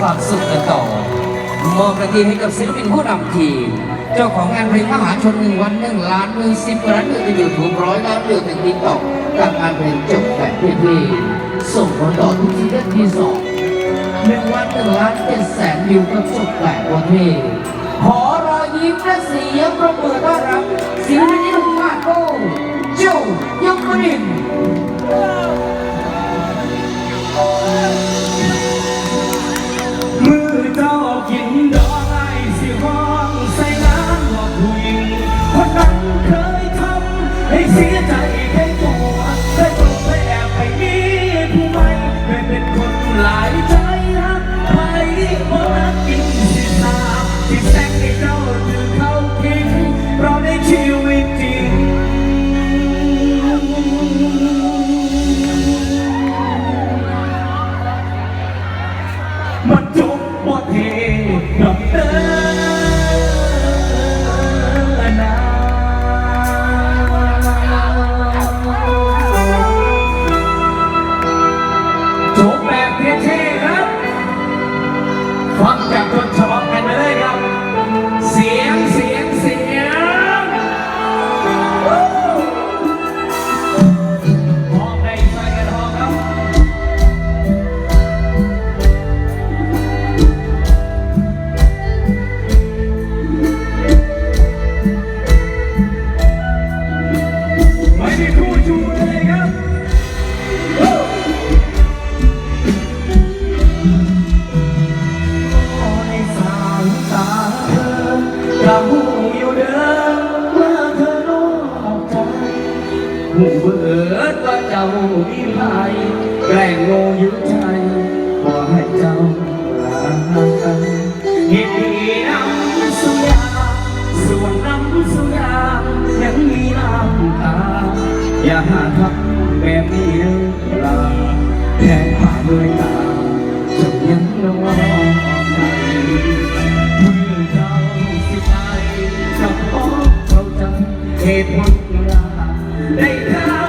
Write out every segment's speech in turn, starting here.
ความสุขกันต่อ มอบหน้าที่ให้กับศิลปินผู้นำทีม เจ้าของงานเพลงมหาชนหนึ่งวันหนึ่งล้านหนึ่งสิบล้านหนึ่งในยูทูบร้อยล้านวิวในติ๊กต็อกกับงานเพลงจบแบบเพลงส่งผลต่อทุกทีเล่นที่สองหนึ่งวันหนึ่งล้านเจ็ดแสนวิวกับจบแบบประเทศขอรอยยิ้มและเสียงประเมิต้อนรับศิลปินที่มาโก้โจยกกรินมื ที่ หูเบิดว่าเจ้ามีภัยแกล้งโง่ยู่ใจขอให้เจ้าลาเหตุดีน้ำสุยาส่วนน้ำสุยายังมีน้ำตาอย่าหา ได้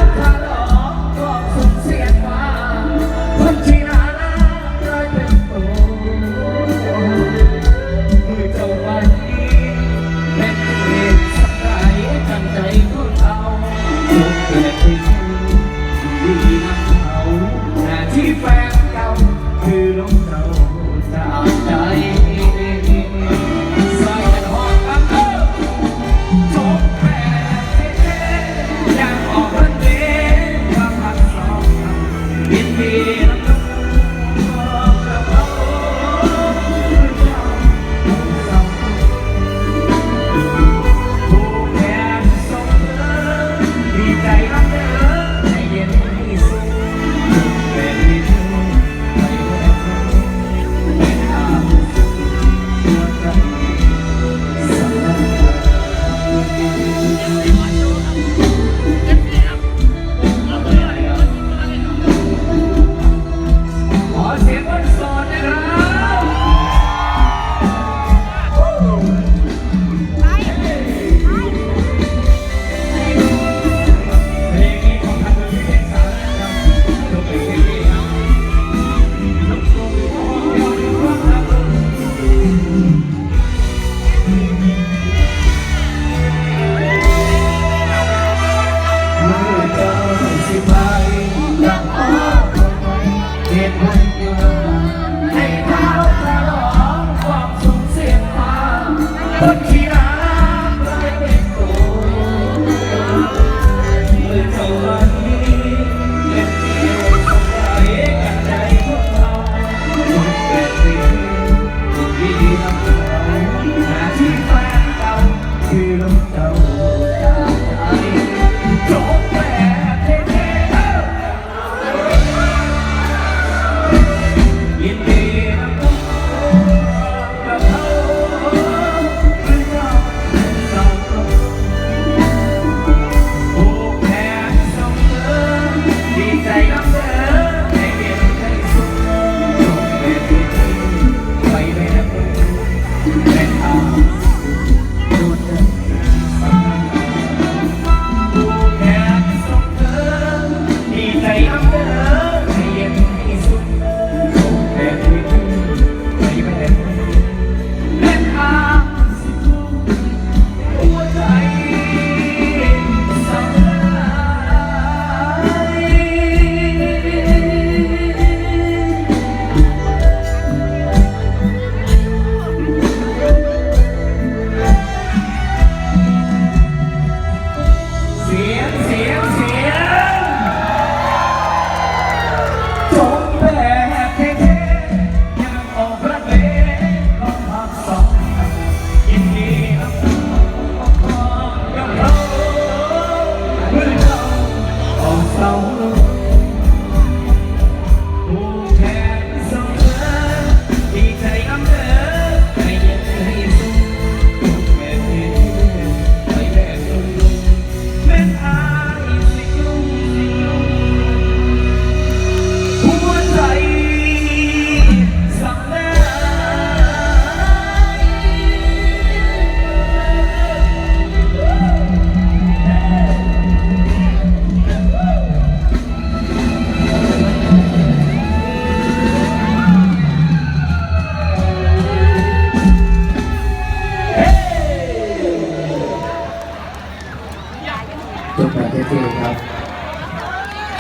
ทุกประเทศที่ครับ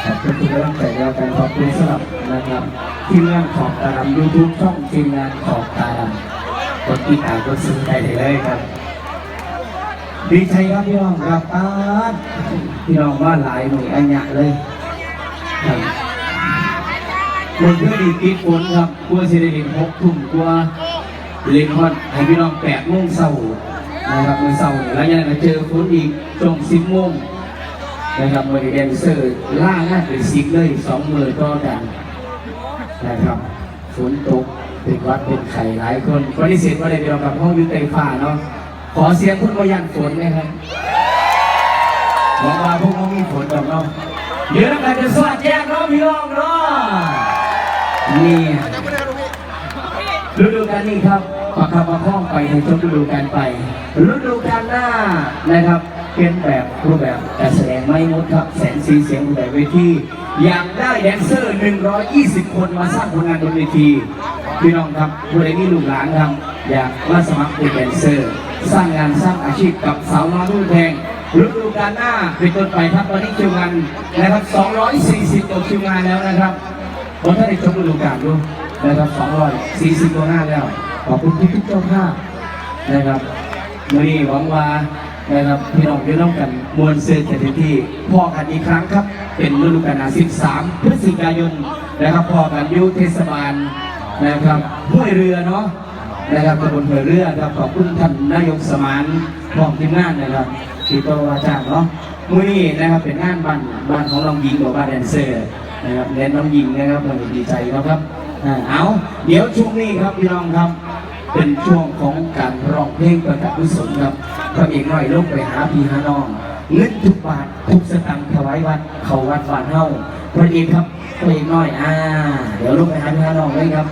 ขอบคุณทุกท่านแต่เดีกันขอบคุณสำหรับนะครับทีมงานขอบตาดำยูทูบช่องทีมงานขอบตาดำกดติดตามกดซื้อใจได้เลยครับดีใจครับพี่น้องครับตาพี่น้องว่าหลายหน่วยอันยะเลยครันเพื่อดีติดฝนครับกลัวเสด็จหกทุ่มกลัวเล่นฮอนให้พี่น้องแปดโมงเศร้านะครับเมื่อเศร้าแล้วยังจะเจอฝนอีกจงสิบโมง นะครับบริแดนเซอร์ล่างานเป็นสิบเลยสองมือก็กันนะครับฝนตกเป็นวัดเป็นไข่หลายคนปฏิเสธว่าได้เดียวกับห้องยุติฟ้าเนาะขอเสียงคุณวายันฝนไหมครับหวังว่าพวกเขามีฝนดอกเนาะเดี๋ยวเราจะสวัสดีแจ้งเนาะพี่น้องเนาะนี่ฤดูกาลนี้ครับประคับประคองไปในช่วงฤดูกาลไปฤดูกาลหน้านะครับ เป็นแบบรูปแบบการแสดงไม่มดครับแสงสีเสียงบนเวทีอยากได้แดนเซอร์ 120 คนมาสร้างผลงานบนเวทีพี่น้องครับผู้ใดมีลูกหลานครับอยากมาสมัครเป็นแดนเซอร์ สร้างงานสร้างอาชีพกับสาวน้อยรุ่นแพงฤดูกาลหน้าเป็นต้นไปครับตอนนี้คิวงานนะครับ 240ตัวคิวงานแล้วนะครับผมถ้าได้ชมฤดูกาลดูนะครับ240ตัวหน้าแล้วขอบคุณทุกเจ้าภาพนะครับมื่อนี้หวังว่า นะครับ พี่น้องพี่น้องกันมวลเซอร์เทที่พอกันอีกครั้งครับ เป็นฤดูกาลหน้า13 พฤศจิกายนนะครับพอกันยุเทศบาลนะครับห้วยเรือเนาะนะครับตำบลห้วยเรือครับขอบคุณท่านนายกสมานพร้อมทีมงานนะครับที่ตัวาจางเนาะมื้อนี้นะครับเป็นงานบ้านบ้านของน้องหญิงหรือบ้านแดนเซอร์นะครับเน้นน้องหญิงนะครับเราดีใจนะครับอ่าเอาเดี๋ยวช่วงนี้ครับพี่น้องครับ เป็นช่วงของการร้องเพลงประกาศกุศลครับพระเอกน้อยลงไปหาพี่หาน้องเงินทุกบาททุกสตางค์ถวายวัดเขาวัดบ้านเฮาพระเอกครับพระเอกน้อยอ่าเดี๋ยวลงไปหาพี่หาน้องเลยครับ